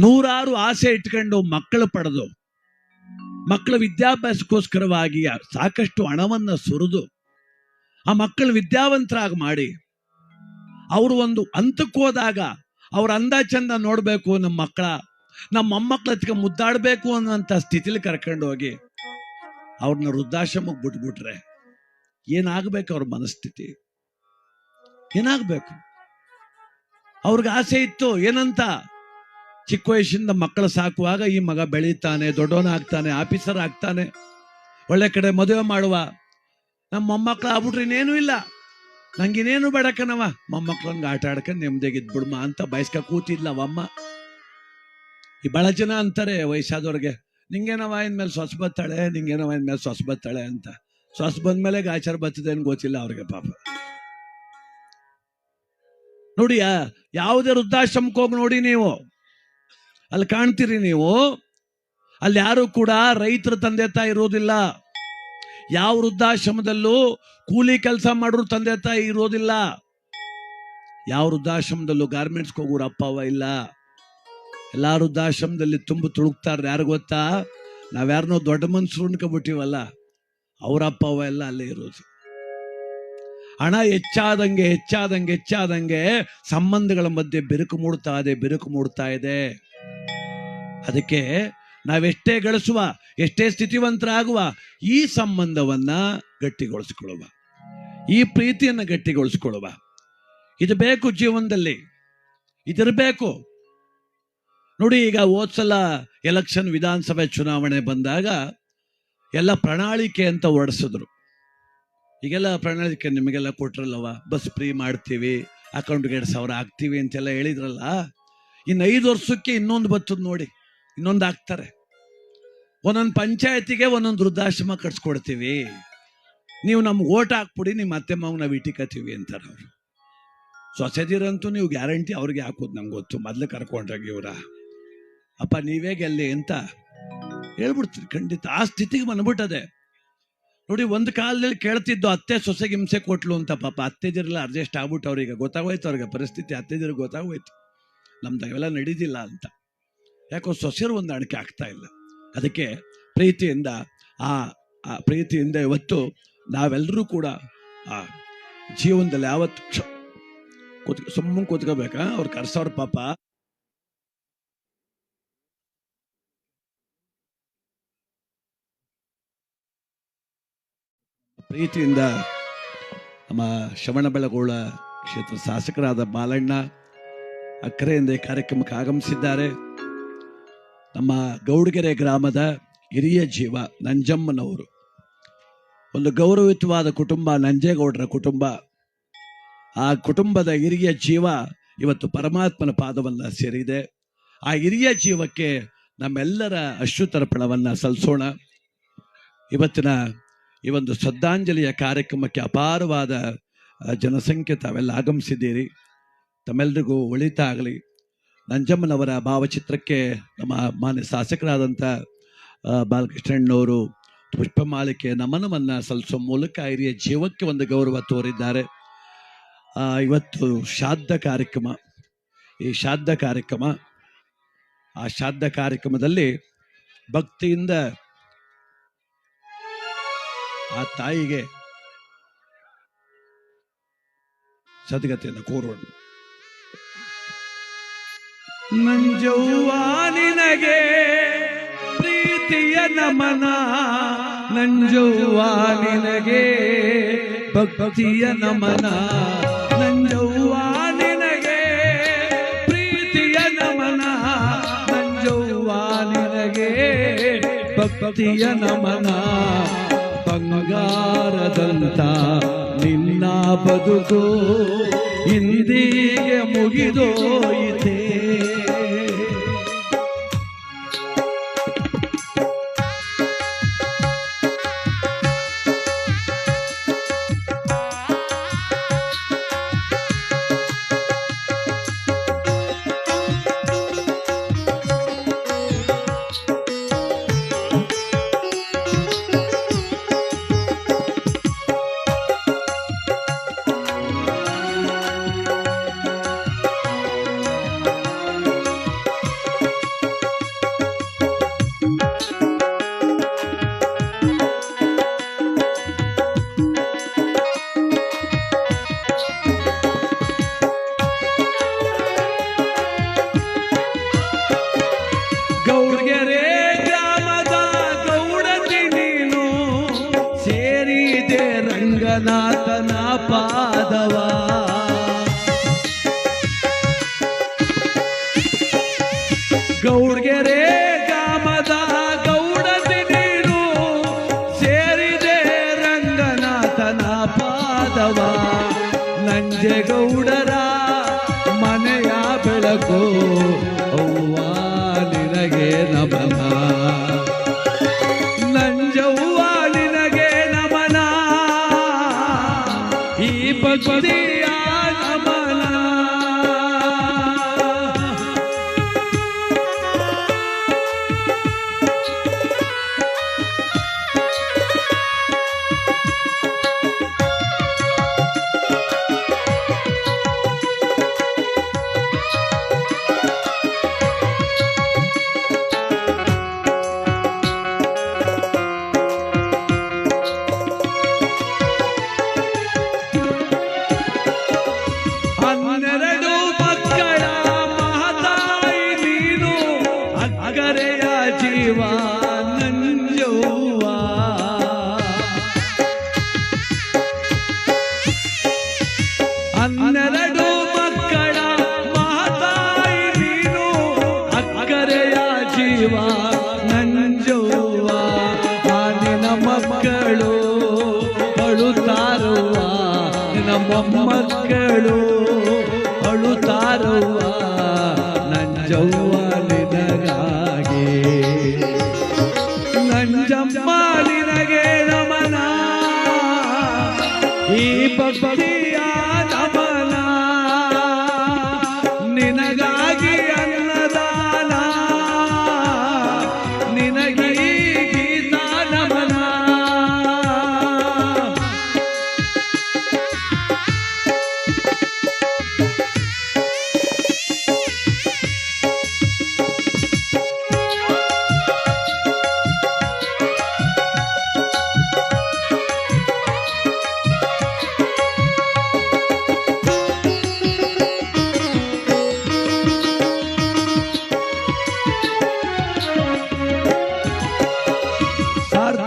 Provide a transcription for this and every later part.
ನೂರಾರು ಆಸೆ ಇಟ್ಕೊಂಡು ಮಕ್ಕಳು ಪಡೆದು, ಮಕ್ಕಳ ವಿದ್ಯಾಭ್ಯಾಸಕ್ಕೋಸ್ಕರವಾಗಿ ಸಾಕಷ್ಟು ಹಣವನ್ನು ಸುರಿದು, ಆ ಮಕ್ಕಳು ವಿದ್ಯಾವಂತರಾಗಿ ಮಾಡಿ, ಅವರು ಒಂದು ಹಂತಕ್ಕೆ ಹೋದಾಗ ಅವ್ರ ಅಂದ ಚಂದ ನೋಡಬೇಕು ನಮ್ಮ ಮಕ್ಕಳ, ನಮ್ಮ ಮೊಮ್ಮಕ್ಕಳ ಹತ್ತಿಗೆ ಮುದ್ದಾಡಬೇಕು ಅನ್ನುವಂಥ ಸ್ಥಿತಿಲಿ ಕರ್ಕೊಂಡು ಹೋಗಿ ಅವ್ರನ್ನ ವೃದ್ಧಾಶ್ರಮಕ್ಕೆ ಬಿಟ್ಬಿಟ್ರೆ ಏನಾಗಬೇಕು ಅವ್ರ ಮನಸ್ಥಿತಿ? ಏನಾಗಬೇಕು? ಅವ್ರಿಗೆ ಆಸೆ ಇತ್ತು, ಏನಂತ? ಚಿಕ್ಕ ವಯಸ್ಸಿಂದ ಮಕ್ಕಳು ಸಾಕುವಾಗ ಈ ಮಗ ಬೆಳೀತಾನೆ ದೊಡ್ಡವನ ಆಗ್ತಾನೆ ಆಫೀಸರ್ ಆಗ್ತಾನೆ. ಒಳ್ಳೆ ಕಡೆ ಮದುವೆ ಮಾಡುವ. ನಮ್ಮ ಮೊಮ್ಮಕ್ಳು ಆಗ್ಬಿಟ್ರೆ ಇನ್ನೇನು ಇಲ್ಲ. ನಂಗಿನ್ನೇನು ಬೇಡಕ್ಕನವ ಮೊಮ್ಮಕ್ಳು ಮೊಮ್ಮಕ್ಳಂಗೆ ಆಟ ಆಡ್ಕೊಂಡು ನೆಮ್ಮದಿಯಾಗಿ ಇದ್ಬಿಡ್ಮ ಅಂತ ಬಯಸ್ಕ ಕೂತಿದ್ಲ ಅವಮ್ಮ ಈ ಬಹಳ ಜನ ಅಂತಾರೆ ವಯಸ್ಸಾದವ್ರಿಗೆ ನಿಂಗೇನವ ಇನ್ಮೇಲೆ ಸೊಸ ಬತ್ತಾಳೆ ನಿಂಗೇನವ ಇನ್ಮೇಲೆ ಸೊಸ ಬತ್ತಾಳೆ ಅಂತ. ಸೊಸ ಬಂದ್ಮೇಲೆ ಗಾಚಾರ ಬರ್ತದೆ ಅಂತ ಗೊತ್ತಿಲ್ಲ ಅವ್ರಿಗೆ ಪಾಪ. ನೋಡಿಯಾ? ಯಾವುದೇ ವೃದ್ಧಾಶ್ರಮಕ್ಕೆ ಹೋಗಿ ನೋಡಿ ನೀವು. ಅಲ್ಲಿ ಕಾಣ್ತೀರಿ ನೀವು? ಅಲ್ಲಿ ಯಾರು ಕೂಡ ರೈತರ ತಂದೆ ತಾಯಿ ಇರೋದಿಲ್ಲ. ಯಾವ ವೃದ್ಧಾಶ್ರಮದಲ್ಲೂ ಕೂಲಿ ಕೆಲಸ ಮಾಡೋರು ತಂದೆ ತಾಯಿ ಇರೋದಿಲ್ಲ. ಯಾವ ವೃದ್ಧಾಶ್ರಮದಲ್ಲೂ ಗಾರ್ಮೆಂಟ್ಸ್ಗೆ ಹೋಗೋರು ಅಪ್ಪ ಅವ ಇಲ್ಲ. ಎಲ್ಲ ವೃದ್ಧಾಶ್ರಮದಲ್ಲಿ ತುಂಬ ತುಳುಕ್ತಾರೆ ಯಾರು ಗೊತ್ತಾ? ನಾವ್ಯಾರನ್ನೋ ದೊಡ್ಡ ಮನ್ಸು ಅನ್ಕೊಬಿಟ್ಟಿವಲ್ಲ ಅವ್ರ ಅಪ್ಪ ಅವ ಎಲ್ಲ ಅಲ್ಲೇ ಇರೋದು. ಹಣ ಹೆಚ್ಚಾದಂಗೆ ಹೆಚ್ಚಾದಂಗೆ ಹೆಚ್ಚಾದಂಗೆ ಸಂಬಂಧಗಳ ಮಧ್ಯೆ ಬಿರುಕು ಮೂಡ್ತಾ ಇದೆ, ಬಿರುಕು ಮೂಡ್ತಾ ಇದೆ. ಅದಕ್ಕೆ ನಾವೆಷ್ಟೇ ಗಳಿಸುವ, ಎಷ್ಟೇ ಸ್ಥಿತಿವಂತರಾಗುವ ಈ ಸಂಬಂಧವನ್ನ ಗಟ್ಟಿಗೊಳಿಸಿಕೊಳ್ಳುವ. ಈ ಪ್ರೀತಿಯನ್ನ ಗಟ್ಟಿಗೊಳಿಸಿಕೊಳ್ಳುವ. ಇದು ಬೇಕು ಜೀವನದಲ್ಲಿ. ಇದಿರಬೇಕು. ನೋಡಿ, ಈಗ ಹೋದ್ಸಲ ಎಲೆಕ್ಷನ್ ವಿಧಾನಸಭೆ ಚುನಾವಣೆ ಬಂದಾಗ ಎಲ್ಲ ಪ್ರಣಾಳಿಕೆ ಅಂತ ಹೊರಡಿಸಿದ್ರು. ಈಗೆಲ್ಲ ಪ್ರಣಾಳಿಕೆ ನಿಮಗೆಲ್ಲ ಕೊಟ್ರಲ್ಲವ? ಬಸ್ ಫ್ರೀ ಮಾಡ್ತೀವಿ, ಅಕೌಂಟ್ಗೆ ಎರಡು ಸಾವಿರ ಹಾಕ್ತೀವಿ ಅಂತೆಲ್ಲ ಹೇಳಿದ್ರಲ್ಲ? ಇನ್ನು ಐದು ವರ್ಷಕ್ಕೆ ಇನ್ನೊಂದು ಬರ್ತದ ನೋಡಿ. ಇನ್ನೊಂದು ಹಾಕ್ತಾರೆ. ಒಂದೊಂದು ಪಂಚಾಯತಿಗೆ ಒಂದೊಂದು ವೃದ್ಧಾಶ್ರಮ ಕಟ್ಸ್ಕೊಡ್ತೀವಿ. ನೀವು ನಮ್ಗೆ ಓಟ್ ಹಾಕ್ಬಿಡಿ ನಿಮ್ಮ ಅತ್ತೆ ಮಾವು ನಾವು ಇಟ್ಟಿಕತ್ತೀವಿ ಅಂತಾರೆ ಅವರು. ಸೊಸೆದಿರಂತೂ ನೀವು ಗ್ಯಾರಂಟಿ ಅವ್ರಿಗೆ ಹಾಕೋದು ನಂಗೆ ಗೊತ್ತು. ಮೊದಲು ಕರ್ಕೊಂಡ್ರಾಗ ಇವರ. ಅಪ್ಪ, ನೀವೇ ಗೆಲ್ಲಿ ಅಂತ ಹೇಳ್ಬಿಡ್ತೀರಿ. ಖಂಡಿತ ಆ ಸ್ಥಿತಿಗೆ ಬಂದ್ಬಿಟ್ಟದೆ. ನೋಡಿ, ಒಂದು ಕಾಲದಲ್ಲಿ ಕೇಳ್ತಿದ್ದು ಅತ್ತೆ ಸೊಸೆಗೆ ಹಿಂಸೆ ಕೊಟ್ಲು ಅಂತ ಪಾಪ. ಅತ್ತೆದಿರಲ್ಲ ಅಡ್ಜಸ್ಟ್ ಆಗ್ಬಿಟ್ಟು ಅವ್ರಿಗೆ ಗೊತ್ತಾಗೋಯ್ತು ಅವ್ರಿಗೆ ಪರಿಸ್ಥಿತಿ. ಅತ್ತೆದಿರಿಗೆ ಗೊತ್ತಾಗೋಯ್ತು. ನಮ್ದು ಅವೆಲ್ಲ ನಡೀದಿಲ್ಲ ಅಂತ. ಯಾಕೋ ಸೊಸೆರು ಹೊಂದಾಣಿಕೆ ಆಗ್ತಾ ಇಲ್ಲ. ಅದಕ್ಕೆ ಪ್ರೀತಿಯಿಂದ ಆ ಪ್ರೀತಿಯಿಂದ ಇವತ್ತು ನಾವೆಲ್ಲರೂ ಕೂಡ ಆ ಜೀವನದಲ್ಲಿ ಯಾವತ್ತು ಕ್ಷ ಸುಮ್ಮನೆ ಕೂತ್ಕೋಬೇಕಾ? ಅವ್ರು ಕರ್ಸೋರ್ ಪಾಪ. ಪ್ರೀತಿಯಿಂದ ನಮ್ಮ ಶ್ರವಣಬೆಳಗೊಳ ಕ್ಷೇತ್ರ ಶಾಸಕರಾದ ಬಾಲಣ್ಣ ಅಕ್ಕರೆಯಿಂದ ಈ ಕಾರ್ಯಕ್ರಮಕ್ಕೆ ಆಗಮಿಸಿದ್ದಾರೆ. ನಮ್ಮ ಗೌಡಗೆರೆ ಗ್ರಾಮದ ಹಿರಿಯ ಜೀವ ನಂಜಮ್ಮನವರು. ಒಂದು ಗೌರವಿತವಾದ ಕುಟುಂಬ, ನಂಜೇಗೌಡರ ಕುಟುಂಬ. ಆ ಕುಟುಂಬದ ಹಿರಿಯ ಜೀವ ಇವತ್ತು ಪರಮಾತ್ಮನ ಪಾದವನ್ನು ಸೇರಿದೆ. ಆ ಹಿರಿಯ ಜೀವಕ್ಕೆ ನಮ್ಮೆಲ್ಲರ ಅಶ್ರುತರ್ಪಣವನ್ನು ಸಲ್ಲಿಸೋಣ ಇವತ್ತಿನ ಈ ಒಂದು ಶ್ರದ್ಧಾಂಜಲಿಯ ಕಾರ್ಯಕ್ರಮಕ್ಕೆ ಅಪಾರವಾದ ಜನಸಂಖ್ಯೆ ತಾವೆಲ್ಲ ಆಗಮಿಸಿದ್ದೀರಿ. ತಮ್ಮೆಲ್ಲರಿಗೂ ಒಳಿತಾಗಲಿ. ನಂಜಮ್ಮನವರ ಭಾವಚಿತ್ರಕ್ಕೆ ನಮ್ಮ ಮಾನ್ಯ ಶಾಸಕರಾದಂಥ ಬಾಲಕೃಷ್ಣಣ್ಣವರು ಪುಷ್ಪಮಾಲಿಕೆ ನಮನವನ್ನು ಸಲ್ಲಿಸುವ ಮೂಲಕ ಹಿರಿಯ ಜೀವಕ್ಕೆ ಒಂದು ಗೌರವ ತೋರಿದ್ದಾರೆ. ಇವತ್ತು ಶ್ರಾದ್ದ ಕಾರ್ಯಕ್ರಮ, ಈ ಶ್ರಾದ್ದ ಕಾರ್ಯಕ್ರಮ, ಆ ಶ್ರಾದ್ದ ಕಾರ್ಯಕ್ರಮದಲ್ಲಿ ಭಕ್ತಿಯಿಂದ ಆ ತಾಯಿಗೆ ಸದ್ಗತಿಯನ್ನು ಕೋರೋಣ. ನಂಜವ್ವ ನಿನಗೆ ಪ್ರೀತಿಯ ನಮನ. ನಂಜವ್ವ ಭಕ್ತಿಯ ನಮನ. ನಂಜವ್ವ ನಿನಗೆ ಪ್ರೀತಿಯ ನಮನ. ನಂಜವ್ವ ನಿನಗೆ ಭಕ್ತಿಯ ನಮನ. ಬಂಗಾರದಂತ ನಿನ್ನ ಬದುಕು ಇಂದಿಗೆ ಮುಗಿದೋಯಿತೆ. ರಂಗನಾಥನ ಪಾದವ ಈ ಅಕ್ಕರೆಯ ಜೀವ ನಂಜವ್ವ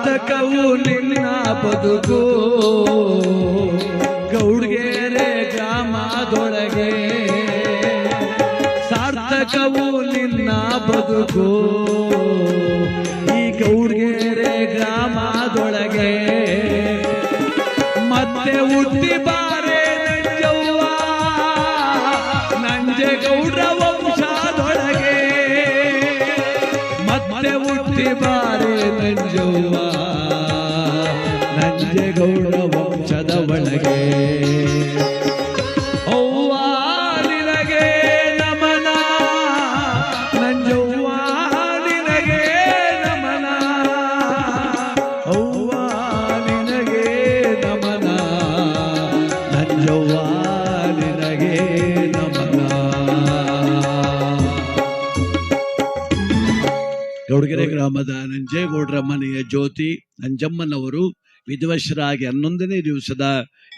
ಸಾರ್ಥಕವು ನಿನ್ನ ಬದುಕು. ಗೌಡ್ಗೆರೆ ಗ್ರಾಮದೊಳಗೆ. ಸಾರ್ಥಕವು ನಿನ್ನ ಬದುಕು. ಜ್ಯೋತಿ ನಂಜಮ್ಮನವರು ವಿಧಿವಶರಾಗಿ ಹನ್ನೊಂದನೇ ದಿವಸದ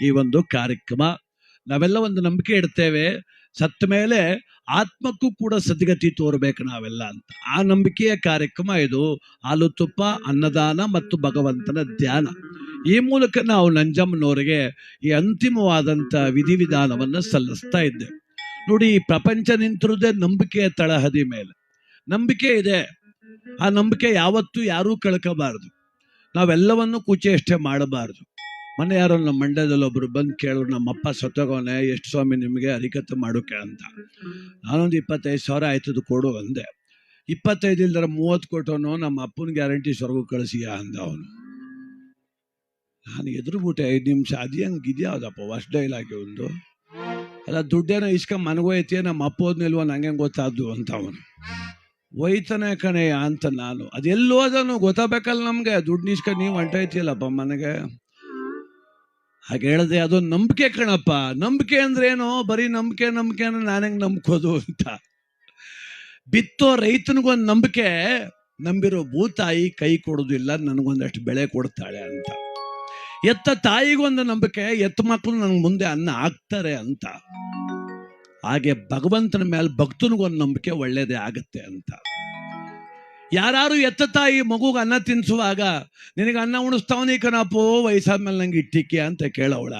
ಈ ಒಂದು ಕಾರ್ಯಕ್ರಮ. ನಾವೆಲ್ಲ ಒಂದು ನಂಬಿಕೆ ಇಡ್ತೇವೆ. ಸತ್ತ ಮೇಲೆ ಆತ್ಮಕ್ಕೂ ಕೂಡ ಸದ್ಗತಿ ತೋರ್ಬೇಕು ನಾವೆಲ್ಲ ಅಂತ. ಆ ನಂಬಿಕೆಯ ಕಾರ್ಯಕ್ರಮ ಇದು. ಹಾಲು ತುಪ್ಪ ಅನ್ನದಾನ ಮತ್ತು ಭಗವಂತನ ಧ್ಯಾನ. ಈ ಮೂಲಕ ನಾವು ನಂಜಮ್ಮನವರಿಗೆ ಈ ಅಂತಿಮವಾದಂಥ ವಿಧಿವಿಧಾನವನ್ನು ಸಲ್ಲಿಸ್ತಾ ಇದ್ದೇವೆ. ನೋಡಿ ಪ್ರಪಂಚ ನಿಂತಿರುವುದೇ ನಂಬಿಕೆಯ ತಳಹದಿ ಮೇಲೆ. ನಂಬಿಕೆ ಇದೆ. ಆ ನಂಬಿಕೆ ಯಾವತ್ತೂ ಯಾರೂ ಕಳ್ಕೋಬಾರ್ದು. ನಾವೆಲ್ಲವನ್ನು ಕೂಚೇಷ್ಟೆ ಮಾಡಬಾರದು. ಮನೆ ಯಾರೋ ನಮ್ಮ ಮಂಡ್ಯದಲ್ಲಿ ಒಬ್ರು ಬಂದು ನಮ್ಮ ಅಪ್ಪ ಸತ್ತೋಗವನೆ ಎಷ್ಟು ಸ್ವಾಮಿ ನಿಮಗೆ ಹರಿಕತೆ ಮಾಡೋಕೆ ಅಂತ? ನಾನೊಂದು ಇಪ್ಪತ್ತೈದು ಸಾವಿರ ಆಯ್ತದ ಕೊಡು ಅಂದೆ. ಇಪ್ಪತ್ತೈದು ಇಲ್ದರ ಮೂವತ್ತು ಕೊಟ್ಟವನು, ನಮ್ಮ ಅಪ್ಪನ ಗ್ಯಾರಂಟಿ ಸ್ವರ್ಗ ಕಳಿಸಿಯ ಅಂದ ಅವನು. ನಾನು ಎದುರುಬಿಟ್ಟೆ ಐದು ನಿಮಿಷ, ಅದು ಹೆಂಗೆ ಇದ್ಯಾವ್ದಪ್ಪ ಡೈಲ್ ಡೈಲಾಗಿ ಒಂದು. ಅಲ್ಲ, ದುಡ್ಡೇನೋ ಇಸ್ಕೊಂಡ್ ಮನಗೋಯ್ತೀಯ ನಮ್ಮ ಅಪ್ಪ ಹೋದ್ನಿಲ್ವ ನಂಗೆ ಗೊತ್ತಾದ್ದು ಅಂತ ಅವನು. ಒಯ್ತಾನೆ ಕಣೆಯ ಅಂತ ನಾನು. ಅದೆಲ್ಲೋ ಅದನ್ನು ಗೊತ್ತಾಗಬೇಕಲ್ಲ ನಮ್ಗೆ. ದುಡ್ಡು ನಿಷ್ಕ ನೀವು ಹೊಂಟೈತಿಯಲ್ಲಪ್ಪ ಮನೆಗೆ. ಹಾಗೆ ಹೇಳ್ದೆ, ಅದು ನಂಬಿಕೆ ಕಣಪ್ಪ. ನಂಬಿಕೆ ಅಂದ್ರೆ ಏನು ಬರೀ ನಂಬಿಕೆ ನಂಬಿಕೆ ಅಂದ್ರೆ ನಾನು ಹೆಂಗ್ ನಂಬ್ಕೋದು ಅಂತ. ಬಿತ್ತೋ ರೈತನಿಗೊಂದು ನಂಬಿಕೆ, ನಂಬಿರೋ ಭೂತಾಯಿ ಕೈ ಕೊಡೋದಿಲ್ಲ ನನಗೊಂದಷ್ಟು ಬೆಳೆ ಕೊಡ್ತಾಳೆ ಅಂತ. ಎತ್ತ ತಾಯಿಗೊಂದು ನಂಬಿಕೆ, ಎತ್ತ ಮಕ್ಕಳು ನನಗೆ ಮುಂದೆ ಅನ್ನ ಹಾಕ್ತಾರೆ ಅಂತ. ಹಾಗೆ ಭಗವಂತನ ಮೇಲೆ ಭಕ್ತನಿಗೊಂದು ನಂಬಿಕೆ ಒಳ್ಳೇದೇ ಆಗುತ್ತೆ ಅಂತ. ಯಾರು ಎತ್ತ ತಾಯಿ ಮಗುಗೆ ಅನ್ನ ತಿನ್ನಿಸುವಾಗ ನಿನಗೆ ಅನ್ನ ಉಣಿಸ್ತಾವನಿ ವಯಸ್ಸಾದ ಮೇಲೆ ನಂಗೆ ಇಟ್ಟಿಕ್ಕೆ ಅಂತ ಕೇಳವಳ.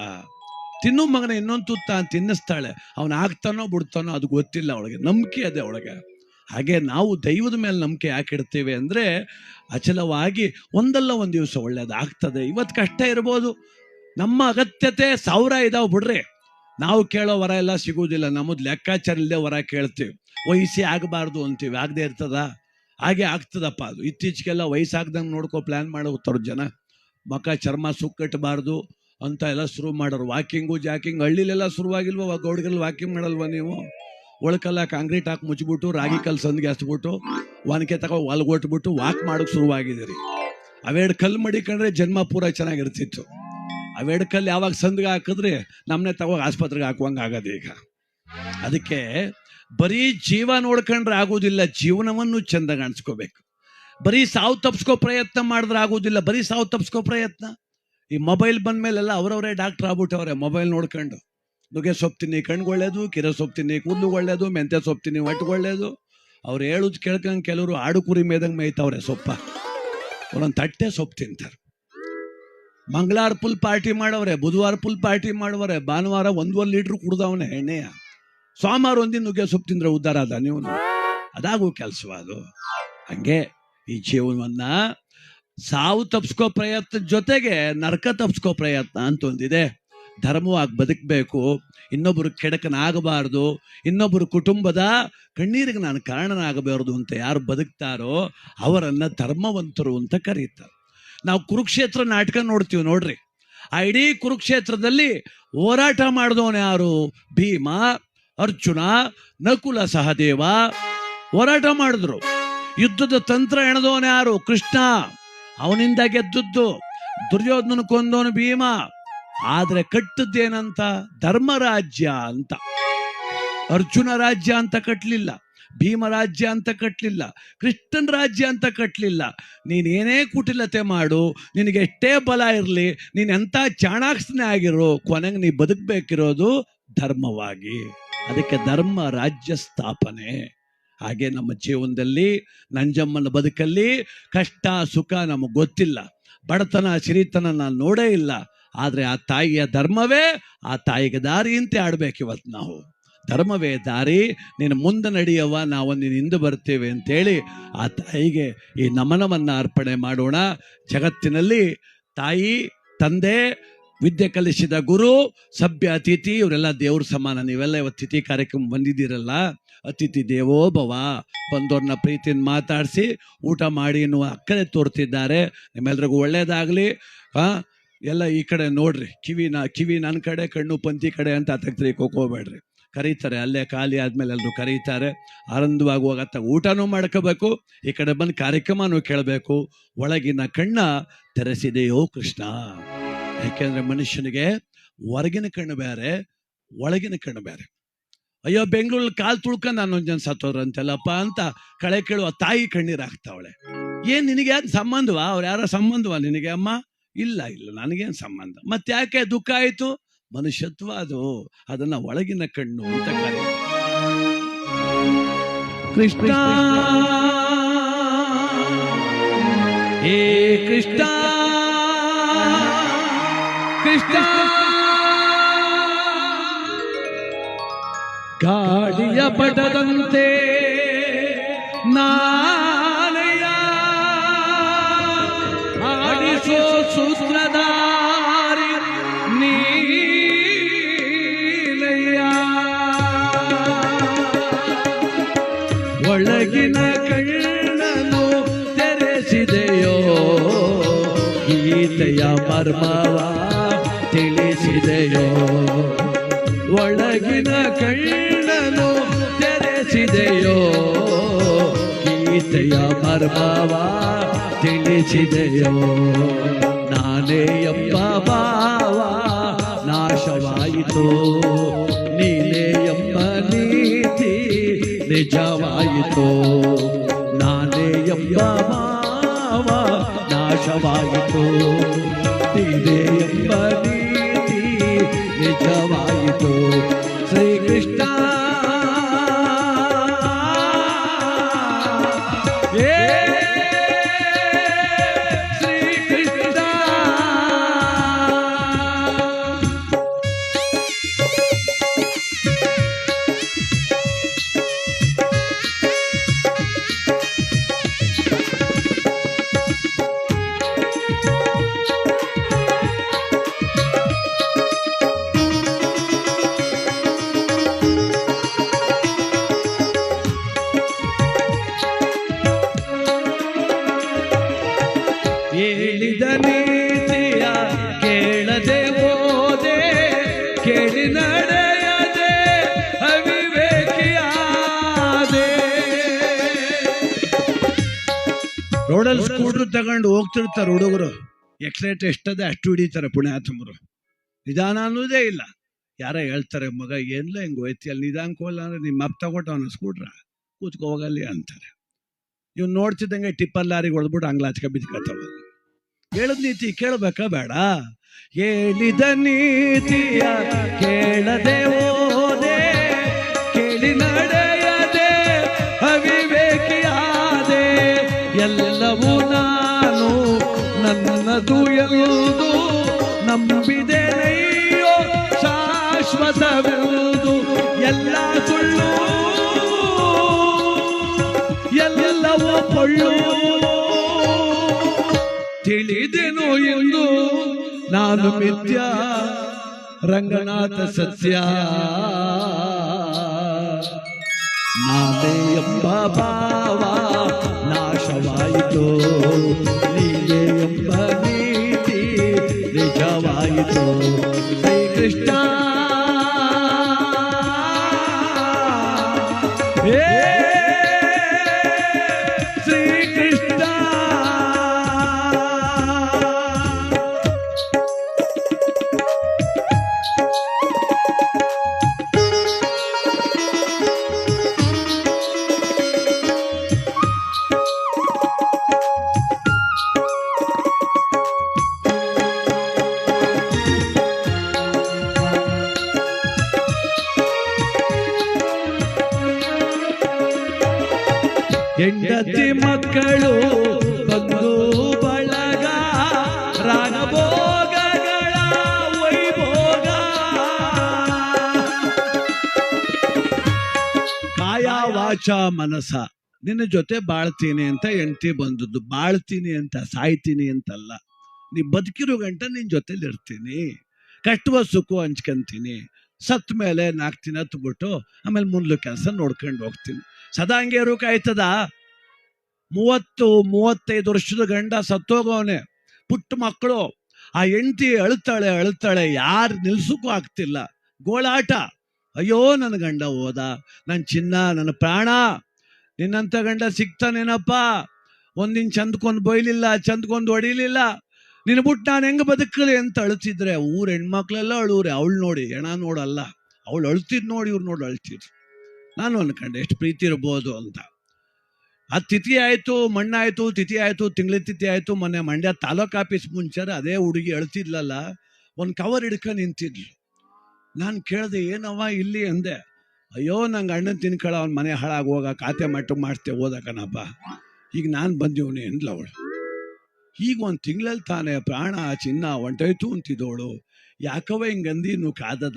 ತಿನ್ನು ಮಗನ, ಇನ್ನೊಂದು ತುತ್ತ ಅಂತ ತಿನ್ನಿಸ್ತಾಳೆ. ಅವನು ಆಗ್ತಾನೋ ಬಿಡ್ತಾನೋ ಅದು ಗೊತ್ತಿಲ್ಲ ಅವಳಿಗೆ. ನಂಬಿಕೆ ಅದೇ ಅವಳಿಗೆ. ಹಾಗೆ ನಾವು ದೈವದ ಮೇಲೆ ನಂಬಿಕೆ ಯಾಕೆ ಇಡ್ತೇವೆ ಅಂದರೆ, ಅಚಲವಾಗಿ ಒಂದಲ್ಲ ಒಂದು ದಿವಸ ಒಳ್ಳೇದಾಗ್ತದೆ ಇವತ್ತು ಕಷ್ಟ ಇರ್ಬೋದು. ನಮ್ಮ ಅಗತ್ಯತೆ ಸಾವಿರ ಇದಾವೆ ಬಿಡ್ರಿ. ನಾವು ಕೇಳೋ ವರ ಎಲ್ಲ ಸಿಗುವುದಿಲ್ಲ. ನಮ್ಮದು ಲೆಕ್ಕಾಚಾರ ಇಲ್ಲದೆ ವರ ಕೇಳ್ತೀವಿ. ವಯಸ್ಸಿ ಆಗಬಾರ್ದು ಅಂತೀವಿ. ಆಗದೆ ಇರ್ತದ? ಹಾಗೆ ಆಗ್ತದಪ್ಪ ಅದು. ಇತ್ತೀಚೆಗೆಲ್ಲ ವಯಸ್ಸಾಗ್ದಂಗೆ ನೋಡ್ಕೋ ಪ್ಲ್ಯಾನ್ ಹೋಗ್ತಾರ ಜನ. ಮಕ, ಚರ್ಮ ಸುಕ್ಕಟ್ಟಬಾರ್ದು ಅಂತ ಎಲ್ಲ ಶುರು ಮಾಡೋರು. ವಾಕಿಂಗು, ಜಾಕಿಂಗ್ ಹಳ್ಳಿಲೆಲ್ಲ ಶುರುವಾಗಿಲ್ವ ಗೌಡ್ಗಲ್ಲಿ ವಾಕಿಂಗ್ ಮಾಡಲ್ವ ನೀವು? ಒಳಕಲ್ಲ, ಕಾಂಕ್ರೀಟ್ ಹಾಕಿ ಮುಚ್ಚಿಬಿಟ್ಟು ರಾಗಿ ಕಲ್ಲು ಸಂದಿಗೆ ಹಚ್ಬಿಟ್ಟು ಒನಕೆ ತಗೋ ಹೊಲ್ಗೊಟ್ಬಿಟ್ಟು ವಾಕ್ ಮಾಡೋಕೆ ಶುರುವಾಗಿದ್ದೀರಿ. ಅವೆರಡು ಕಲ್ಲು ಮಡಿಕೊಂಡ್ರೆ ಜನ್ಮ ಪೂರ ಚೆನ್ನಾಗಿರ್ತಿತ್ತು. ಅವೆರಡು ವೆಡ್ಕಲ್ಲಿ ಯಾವಾಗ ಸಂದಿಗೆ ಹಾಕಿದ್ರೆ ನಮ್ಮನೆ ತಗೋ ಆಸ್ಪತ್ರೆಗೆ ಹಾಕುವಂಗೆ ಆಗೋದು ಈಗ. ಅದಕ್ಕೆ ಬರೀ ಜೀವ ನೋಡ್ಕೊಂಡ್ರೆ ಆಗೋದಿಲ್ಲ ಜೀವನವನ್ನು ಚಂದ ಕಾಣಿಸ್ಕೋಬೇಕು ಬರೀ ಸಾವು ತಪ್ಪಿಸ್ಕೋ ಪ್ರಯತ್ನ ಮಾಡಿದ್ರೆ ಆಗೋದಿಲ್ಲ ಬರೀ ಸಾವು ತಪ್ಪಿಸ್ಕೋ ಪ್ರಯತ್ನ. ಈ ಮೊಬೈಲ್ ಬಂದ ಮೇಲೆಲ್ಲ ಅವರವರೇ ಡಾಕ್ಟರ್ ಆಗ್ಬಿಟ್ಟವ್ರೆ, ಮೊಬೈಲ್ ನೋಡ್ಕೊಂಡು. ನುಗ್ಗೆ ಸೊಪ್ಪು ತಿನ್ನಿ, ಕಣ್ಗೆ ಒಳ್ಳೇದು, ಕಿರೆ ಸೊಪ್ಪು ತಿನ್ನಿ ಕೂದಲು ಒಳ್ಳೇದು ಮೆಂತೆ ಸೊಪ್ಪು ತಿನ್ನಿ ಒಟ್ಟಿಗೆ ಒಳ್ಳೇದು. ಅವ್ರು ಹೇಳುದು ಕೇಳ್ಕೊಂಡು ಕೆಲವರು ಆಡು ಕುರಿ ಮೇದಂಗೆ ಮೇಯ್ತವ್ರೆ ಸೊಪ್ಪ. ಒಂದೊಂದು ತಟ್ಟೆ ಸೊಪ್ಪು ತಿಂತಾರೆ. ಮಂಗಳವಾರ ಫುಲ್ ಪಾರ್ಟಿ ಮಾಡವ್ರೆ ಬುಧವಾರ ಫುಲ್ ಪಾರ್ಟಿ ಮಾಡವ್ರೆ ಭಾನುವಾರ ಒಂದೂವರೆ ಲೀಟ್ರ್ ಕುಡ್ದವನೆ ಎಣ್ಣೆಯ. ಸೋಮವಾರ ಒಂದಿನ ನುಗ್ಗೆ ಸೊಪ್ಪು ತಿಂದ್ರೆ ಉದ್ಧಾರ ಅದ ನೀವು. ಅದಾಗೂ ಕೆಲಸವ ಅದು. ಹಂಗೆ ಈ ಜೀವನವನ್ನ ಸಾವು ತಪ್ಸ್ಕೋ ಪ್ರಯತ್ನ ಜೊತೆಗೆ ನರಕ ತಪ್ಸ್ಕೋ ಪ್ರಯತ್ನ ಅಂತ ಒಂದಿದೆ. ಧರ್ಮವಾಗಿ ಬದುಕಬೇಕು ಇನ್ನೊಬ್ಬರು ಕೆಡಕನಾಗಬಾರ್ದು ಇನ್ನೊಬ್ಬರು ಕುಟುಂಬದ ಕಣ್ಣೀರಿಗೆ ನಾನು ಕಾರಣನಾಗಬಾರದು ಅಂತ ಯಾರು ಬದುಕ್ತಾರೋ ಅವರನ್ನು ಧರ್ಮವಂತರು ಅಂತ ಕರೀತಾರೆ. ನಾವು ಕುರುಕ್ಷೇತ್ರ ನಾಟಕ ನೋಡ್ತೀವಿ ನೋಡ್ರಿ. ಆ ಇಡೀ ಕುರುಕ್ಷೇತ್ರದಲ್ಲಿ ಹೋರಾಟ ಮಾಡಿದವನು ಯಾರು? ಭೀಮ, ಅರ್ಜುನ, ನಕುಲ ಸಹದೇವ ಹೋರಾಟ ಮಾಡಿದ್ರು. ಯುದ್ಧದ ತಂತ್ರ ಎಣದವನು ಯಾರು? ಕೃಷ್ಣ. ಅವನಿಂದ ಗೆದ್ದದ್ದು ದುರ್ಯೋಧನ ಕೊಂದವನು ಭೀಮ. ಆದ್ರೆ ಕಟ್ಟದ್ದೇನಂತ ಧರ್ಮರಾಜ್ಯ ಅಂತ. ಅರ್ಜುನ ರಾಜ್ಯ ಅಂತ ಕಟ್ಟಲಿಲ್ಲ ಭೀಮ ರಾಜ್ಯ ಅಂತ ಕಟ್ಟಲಿಲ್ಲ ಕೃಷ್ಣನ್ ರಾಜ್ಯ ಅಂತ ಕಟ್ಟಲಿಲ್ಲ ನೀನೇನೇ ಕುಟಿಲತೆ ಮಾಡು, ನಿನಗೆ ಎಷ್ಟೇ ಬಲ ಇರಲಿ, ನೀನು ಎಂಥ ಚಾಣಾಕ್ಷನೇ ಆಗಿರೋ ಕೊನೆಗೆ ನೀ ಬದುಕಬೇಕಿರೋದು ಧರ್ಮವಾಗಿ. ಅದಕ್ಕೆ ಧರ್ಮ ರಾಜ್ಯ ಸ್ಥಾಪನೆ. ಹಾಗೆ ನಮ್ಮ ಜೀವನದಲ್ಲಿ, ನಂಜಮ್ಮನ ಬದುಕಲ್ಲಿ ಕಷ್ಟ, ಸುಖ ನಮಗೆ ಗೊತ್ತಿಲ್ಲ. ಬಡತನ, ಸಿರಿತನ ನಾನು ನೋಡೇ ಇಲ್ಲ. ಆದರೆ ಆ ತಾಯಿಯ ಧರ್ಮವೇ, ಆ ತಾಯಿಗೆ ದಾರಿ ಅಂತ ಆಡ್ಬೇಕು ಇವತ್ತು ನಾವು. ಧರ್ಮವೇ ದಾರಿ ನೀನು ಮುಂದೆ ನಡೆಯವ ನಾವು ನೀನು ಹಿಂದೆ ಬರ್ತೇವೆ ಅಂತೇಳಿ ಆ ತಾಯಿಗೆ ಈ ನಮನವನ್ನು ಅರ್ಪಣೆ ಮಾಡೋಣ. ಜಗತ್ತಿನಲ್ಲಿ ತಾಯಿ, ತಂದೆ, ವಿದ್ಯೆ ಕಲಿಸಿದ ಗುರು, ಸಭ್ಯ, ಅತಿಥಿ, ಇವರೆಲ್ಲ ದೇವ್ರ ಸಮಾನ. ನೀವೆಲ್ಲ ಇವತ್ತು ಕಾರ್ಯಕ್ರಮ ಬಂದಿದ್ದೀರಲ್ಲ? ಅತಿಥಿ ದೇವೋ ಭವ ಬಂದವ್ರನ್ನ ಪ್ರೀತಿಯಿಂದ ಮಾತಾಡಿಸಿ ಊಟ ಮಾಡಿ ಎನ್ನುವ ಅಕ್ಕರೆ ತೋರ್ತಿದ್ದಾರೆ. ನಿಮ್ಮೆಲ್ರಿಗೂ ಒಳ್ಳೇದಾಗಲಿ. ಹಾಂ ಎಲ್ಲ ಈ ಕಡೆ ನೋಡ್ರಿ. ಕಿವಿ ನಾ, ಕಿವಿ ನನ್ನ ಕಡೆ, ಕಣ್ಣು, ಪಂತಿ ಕಡೆ ಅಂತ ತೆಗ್ದ್ರಿ ಹೋಗ್ಬೇಡ್ರಿ. ಕರೀತಾರೆ. ಅಲ್ಲೇ ಖಾಲಿ ಆದ್ಮೇಲೆ ಎಲ್ಲರೂ ಕರೀತಾರೆ. ಆನಂದವಾಗುವಾಗ ಊಟನೂ ಮಾಡ್ಕೋಬೇಕು. ಈ ಕಡೆ ಬಂದು ಕಾರ್ಯಕ್ರಮನೂ ಕೇಳಬೇಕು. ಒಳಗಿನ ಕಣ್ಣ ತೆರೆಸಿದೆಯೋ ಕೃಷ್ಣ. ಯಾಕೆಂದ್ರೆ ಮನುಷ್ಯನಿಗೆ ಹೊರಗಿನ ಕಣ್ಣು ಬೇರೆ, ಒಳಗಿನ ಕಣ್ಣು ಬೇರೆ. ಅಯ್ಯೋ ಬೆಂಗಳೂರಲ್ಲಿ ಕಾಲು ತುಳ್ಕೊಂಡು ಹನ್ನೊಂದು ಜನ ಸತ್ತೋದ್ರಂತೆಲ್ಲಪ್ಪ ಅಂತ ಕಳೆ ಕೇಳುವ ತಾಯಿ ಕಣ್ಣೀರು ಹಾಕ್ತಾವಳೆ. ಏನ್ ನಿನಗೆ ಯಾಕೆ ಸಂಬಂಧವಾ? ಅವ್ರು ಯಾರ ಸಂಬಂಧವಾ ನಿನಗೆ ಅಮ್ಮ? ಇಲ್ಲ ಇಲ್ಲ, ನನಗೇನು ಸಂಬಂಧ. ಮತ್ತೆ ಯಾಕೆ ದುಃಖ ಆಯ್ತು? ಮನುಷ್ಯತ್ವ ಅದು, ಅದನ್ನ ಒಳಗಿನ ಕಣ್ಣು ಅಂತ ಕರೆ. ಕೃಷ್ಣ! ಹೇ ಕೃಷ್ಣ! ಕೃಷ್ಣ! ಗಾಡಿಯ ಪಟದಂತೆ ನಾಳೆಯ ಆಡಿಸೋ ಸೂತ್ರಧಾರಿ ಮರ್ಮವ ತಿಳಿಸಿದೆಯೋ? ಒಳಗಿನ ಕಣ್ಣನು ತೆರೆಸಿದೆಯೋ ಗೀತೆಯ ಮರ್ಮವ ತಿಳಿಸಿದೆಯೋ? ನಾನೇ ಎಂಬ ಭಾವ, ನಾಶವಾಯಿತು? ನೀನೇ ಎಂಬ ನೀತಿ, ನಿಜವಾಯಿತು? ನಾನೇ ಎಂಬ ಭಾವ ನಾಶವಾಯಿತು. ಇದೆ ಎಂಬ ನೀತಿ ನಿಜವಾಯಿತು. ಶ್ರೀಕೃಷ್ಣ ರೋಡಲ್ಲಿ ಸ್ಕೂಟ್ರ್ ತಗೊಂಡು ಹೋಗ್ತಿರ್ತಾರೆ ಹುಡುಗರು. ಎಕ್ಸೈಟ್ ಎಷ್ಟದೆ ಅಷ್ಟು ಹಿಡಿತಾರೆ ಪುಣ್ಯಾತ್ಮರು ನಿಧಾನ ಅನ್ನೋದೇ ಇಲ್ಲ. ಯಾರ ಹೇಳ್ತಾರೆ ಮಗ ಏನ್ಲ ಹೆಂಗ್ ಹೋಯ್ತಿ? ಅಲ್ಲಿ ನಿಧಾನಕ್ಕೆ ಹೋಗಲ್ಲ ಅಂದ್ರೆ ನಿಮ್ಮ ಅಪ್ಪ ತಗೊಟ್ಟವನ ಅವನ ಸ್ಕೂಟ್ರ. ಕೂತ್ಕೊ ಹೋಗಲ್ಲಿ ಅಂತಾರೆ. ಇವ್ ನೋಡ್ತಿದ್ದಂಗೆ ಟಿಪ್ಪರ್ ಲಾರಿಗೆ ಹೊಡೆದ್ಬಿಟ್ಟು ಅಂಗ್ಲಾಚ್ಕ ಬಿದ್ಕತ್ತವ. ಹೇಳದ್ ನೀತಿ ಕೇಳಬೇಕಾ? ಬೇಡ. ಹೇಳಿದ ನೀತಿಯ ಕೇಳದೆ ನನ್ನದು ಎಂದು ನಂಬಿದೆನೆಯೋ ಶಾಶ್ವತವೆಂದು ಎಲ್ಲ ಸುಳ್ಳು. ಎಲ್ಲವೂ ಕೊಳ್ಳು. ತಿಳಿದೆನು ಎಂದು ನಾನು ಮಿಥ್ಯ ರಂಗನಾಥ ಸತ್ಯ. ನಾನೇ ಎಂಬ ಭಾವ ನಾಶವಾಯಿತು. ನೀನೇ ಎಂಬ ನಿಜವಾಯಿತು ಶ್ರೀಕೃಷ್ಣ ಹೇ ಹೆಂಡತಿ ಮಕ್ಕಳು ಬಂದು ಬಳಗ, ರಾಗಭೋಗಗಳ ವೈಭೋಗ. ಕಾಯ ವಾಚ ಮನಸ ನಿನ್ನ ಜೊತೆ ಬಾಳ್ತೀನಿ ಅಂತ ಹೆಂಡತಿ ಬಂದದ್ದು. ಬಾಳ್ತೀನಿ ಅಂತ, ಸಾಯ್ತೀನಿ ಅಂತಲ್ಲ. ನೀ ಬದುಕಿರೋ ಗಂಟ ನಿನ್ನ ಜೊತೆಲಿ ಇರ್ತೀನಿ ಕಟ್ಟುವ ಸುಖ ಹಂಚ್ಕೊಂತೀನಿ. ಸತ್ ಮೇಲೆ ನಾಲ್ಕು ದಿನ ಹತ್ಬಿಟ್ಟು ಆಮೇಲೆ ಮುಂದೆ ಕೆಲಸ ನೋಡ್ಕೊಂಡು ಹೋಗ್ತೀನಿ. ಸದಾ ಹಂಗೆ ಇರೋಕಾಯ್ತದ ಮೂವತ್ತು, ಮೂವತ್ತೈದು ವರ್ಷದ ಗಂಡ ಸತ್ತೋಗವನೆ ಪುಟ್ಟ ಮಕ್ಕಳು. ಆ ಹೆಂಡತಿ ಅಳ್ತಾಳೆ ಅಳ್ತಾಳೆ, ಯಾರು ನಿಲ್ಸಕ್ಕೂ ಆಗ್ತಿಲ್ಲ. ಗೋಳಾಟ. ಅಯ್ಯೋ, ನನ್ನ ಗಂಡ ಹೋದ. ನನ್ನ ಚಿನ್ನ, ನನ್ನ ಪ್ರಾಣ. ನಿನ್ನಂತ ಗಂಡ ಸಿಗ್ತಾನೇನಪ್ಪ? ಒಂದಿನ ಚಂದ್ಕೊಂಡು ಬೈಲಿಲ್ಲ, ಚಂದ್ಕೊಂಡು ಹೊಡಿಲಿಲ್ಲ. ನಿನ್ ಬಿಟ್ಟು ನಾನು ಹೆಂಗ್ ಬದುಕಲಿ ಅಂತ ಅಳ್ತಿದ್ರೆ ಊರ್ ಹೆಣ್ಮಕ್ಳೆಲ್ಲ ಅಳೂರೆ ಅವಳು ನೋಡಿ, ಹೆಣ ನೋಡಲ್ಲ. ಅವಳು ಅಳ್ತಿದ್ ನೋಡಿ, ಇವ್ರು ನೋಡಿ ಅಳ್ತಿದ್ರು. ನಾನು ಅನ್ಕೊಂಡೆ, ಎಷ್ಟು ಪ್ರೀತಿ ಇರ್ಬೋದು ಅಂತ. ಆ ತಿಥಿ ಆಯಿತು, ಮಣ್ಣಾಯಿತು, ತಿಥಿ ಆಯಿತು, ತಿಂಗಳ ತಿಥಿ ಆಯಿತು, ಮೊನ್ನೆ ಮಂಡ್ಯ ತಾಲೂಕು ಆಫೀಸ್ ಮುಂಚೆ ಅದೇ ಹುಡುಗಿ ಅಳ್ತಿದ್ಲಲ್ಲ, ಒಂದು ಕವರ್ ಹಿಡ್ಕೊಂಡು ನಿಂತಿದ್ಲು ನಾನು ಕೇಳಿದೆ, ಏನವ್ವ ಇಲ್ಲಿ? ಅಂದೆ, ಅಯ್ಯೋ, ನಂಗೆ ಅಣ್ಣನ ತಿನ್ಕೊಳ, ಅವ್ನ ಮನೆ ಹಾಳಾಗಿ ಹೋಗ ಖಾತೆ ಮಟ್ಟು ಮಾಡ್ತೇವೆ ಓದಕನಪ್ಪ. ಈಗ ನಾನು ಬಂದಿವ್ನಿ, ಅಂದ್ಲ ಅವಳು. ಈಗ ಒಂದು ತಿಂಗಳಲ್ಲಿ ತಾನೇ ಪ್ರಾಣ ಚಿನ್ನ ಹೊಂಟೋಯ್ತು ಅಂತಿದ್ದವಳು ಯಾಕವ ಹಿಂಗಂದೀನು ಕಾದದ?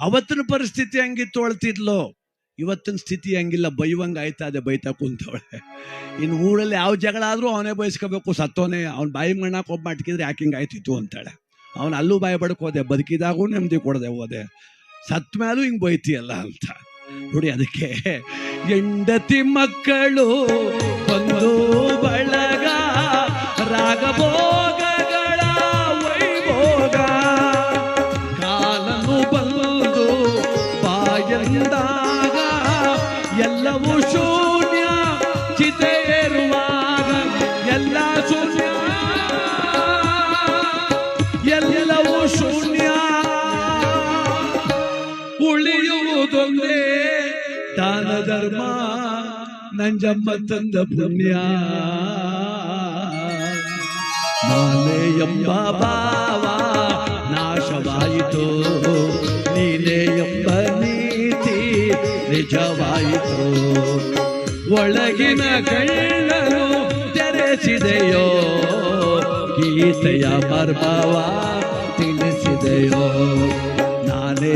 ಅವತ್ತಿನ ಪರಿಸ್ಥಿತಿ ಹಂಗಿತ್ತು ಅಳ್ತಿದ್ಲು? ಇವತ್ತಿನ ಸ್ಥಿತಿ ಹಂಗಿಲ್ಲ ಬೈವಂಗೆ ಆಯ್ತಾ ಅದೇ ಬೈತಾ ಕುಂತವಳೆ. ಇನ್ನು ಊರಲ್ಲಿ ಯಾವ ಜಗಳ ಆದ್ರೂ ಅವನೇ ಬಯಸ್ಕೋಬೇಕು ಸತ್ತೋನೆ. ಅವ್ನು ಬಾಯಿ ಮಣ್ಣಾಕ್ ಒಬ್ಬ ಮಟ್ಕಿದ್ರೆ ಯಾಕೆ ಹಿಂಗೆ ಆಯ್ತಿತ್ತು ಅಂತಾಳೆ. ಅವನು ಅಲ್ಲೂ ಬಾಯಿ ಬಡ್ಕೋದೆ, ಬದುಕಿದಾಗೂ ನೆಮ್ಮದಿ ಕೊಡದೆ ಹೋದೆ. ಸತ್ ಮೇಲೂ ಹಿಂಗ್ ಬೈತಿಯಲ್ಲ ಅಂತ. ನೋಡಿ ಅದಕ್ಕೆ ಹೆಂಡತಿ ಮಕ್ಕಳು ಬಂದು ನಂಜಮ್ಮ ತಂದ ಪುಣ್ಯ ನಾನೇ ಎಂಬ ಭಾವ ನಾಶವಾಯಿತು ನೀನೇ ಎಂಬ ನೀತಿ ನಿಜವಾಯಿತು ಒಳಗಿನ ಕಳ್ಳನು ತೆರೆಸಿದೆಯೋ ಗೀತೆಯ ಮರ್ಮವ ತಿಳಿಸಿದೆಯೋ ನಾನೇ